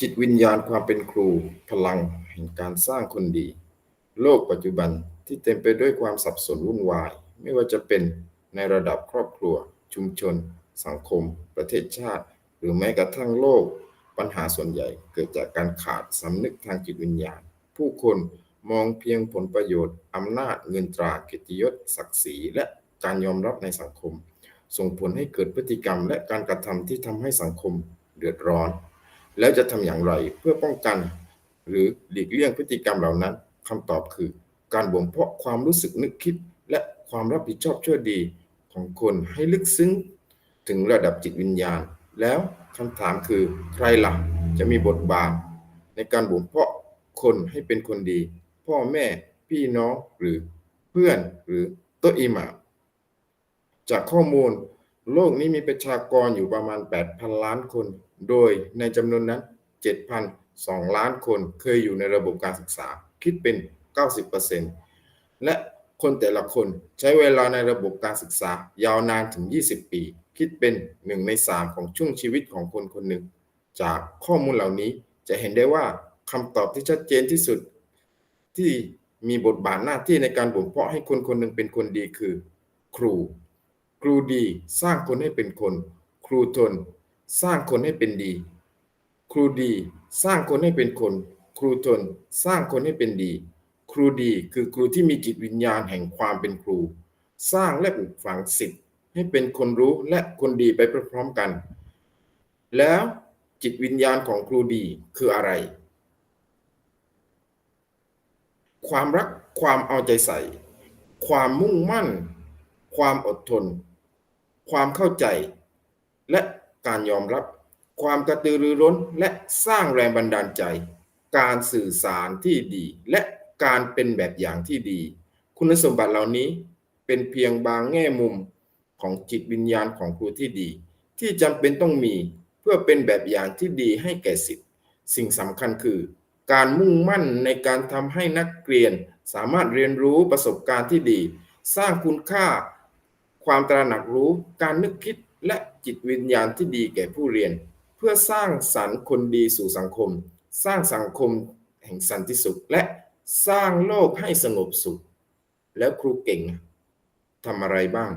จิตวิญญาณความเป็นครูพลังแห่งการสร้างคนดี โลกปัจจุบันที่เต็มไปด้วยความสับสนวุ่นวาย ไม่ว่าจะเป็นในระดับครอบครัว ชุมชน สังคม ประเทศชาติ หรือแม้กระทั่งโลก ปัญหาส่วนใหญ่เกิดจากการขาดสำนึกทางจิตวิญญาณ ผู้คนมองเพียงผลประโยชน์ อำนาจเงินตราเกียรติยศ ศักดิ์ศรี และการยอมรับในสังคม ส่งผลให้เกิดพฤติกรรมและการกระทำที่ทำให้สังคมเดือดร้อน แล้วจะทำอย่างไรเพื่อป้องกัน หรือหลีกเลี่ยงพฤติกรรมเหล่านั้นคำตอบคือ การบ่มเพาะความรู้สึกนึกคิด และความรับผิดชอบชั่วดีของคนให้ลึกซึ้ง ถึงระดับจิตวิญญาณ แล้วคำถามคือใครล่ะจะมีบทบาท ในการบ่มเพาะคนให้เป็นคนดี พ่อแม่พี่น้องหรือเพื่อนหรือโตะอิหมาจากข้อมูล โลกนี้มีประชากรอยู่ประมาณ 8,000 ล้านคน โดยในจำนวนนั้น 7,002 ล้านคนเคยอยู่ในระบบการศึกษา คิดเป็น 90%และคนแต่ละคนใช้เวลาในระบบการศึกษายาวนานถึง 20 ปี คิดเป็น 1 ใน 3 ของช่วงชีวิตของคนคนหนึ่ง จากข้อมูลเหล่านี้จะเห็นได้ว่าคำตอบที่ชัดเจนที่สุด ที่มีบทบาทหน้าที่ในการบ่มเพาะให้คนคนหนึ่งเป็นคนดีคือ ครู ครูดีสร้างคนให้เป็นคน ครูทน สร้างคนให้เป็นดี ครูดี สร้างคนให้เป็นคน ครูทน สร้างคนให้เป็นดี ครูดีคือครูที่มีจิตวิญญาณแห่งความเป็นครู สร้างและปลูกฝังสิทธิ์ให้เป็นคนรู้และคนดีไปพร้อมๆกัน แล้วจิตวิญญาณของครูดีคืออะไร ความรักความเอาใจใส่ ความมุ่งมั่น ความอดทน ความเข้าใจ และการยอมรับ ความกระตือรือร้นและสร้างแรงบันดาลใจ การสื่อสารที่ดี และการเป็นแบบอย่างที่ดี คุณสมบัติเหล่านี้เป็นเพียงบางแง่มุมของจิตวิญญาณของครูที่ดี ที่จำเป็นต้องมีเพื่อเป็นแบบอย่างที่ดีให้แก่สิทธิ์สิ่งสำคัญคือ การมุ่งมั่นในการทำให้นักเรียนสามารถเรียนรู้ประสบการณ์ที่ดี สร้างคุณค่า ความตระหนักรู้การนึกคิดและจิตวิญญาณที่ดีแก่ผู้เรียน เพื่อสร้างสรรค์คนดีสู่สังคม สร้างสังคมแห่งสันติสุข และสร้างโลกให้สงบสุข แล้วครูเก่งทำอะไรบ้าง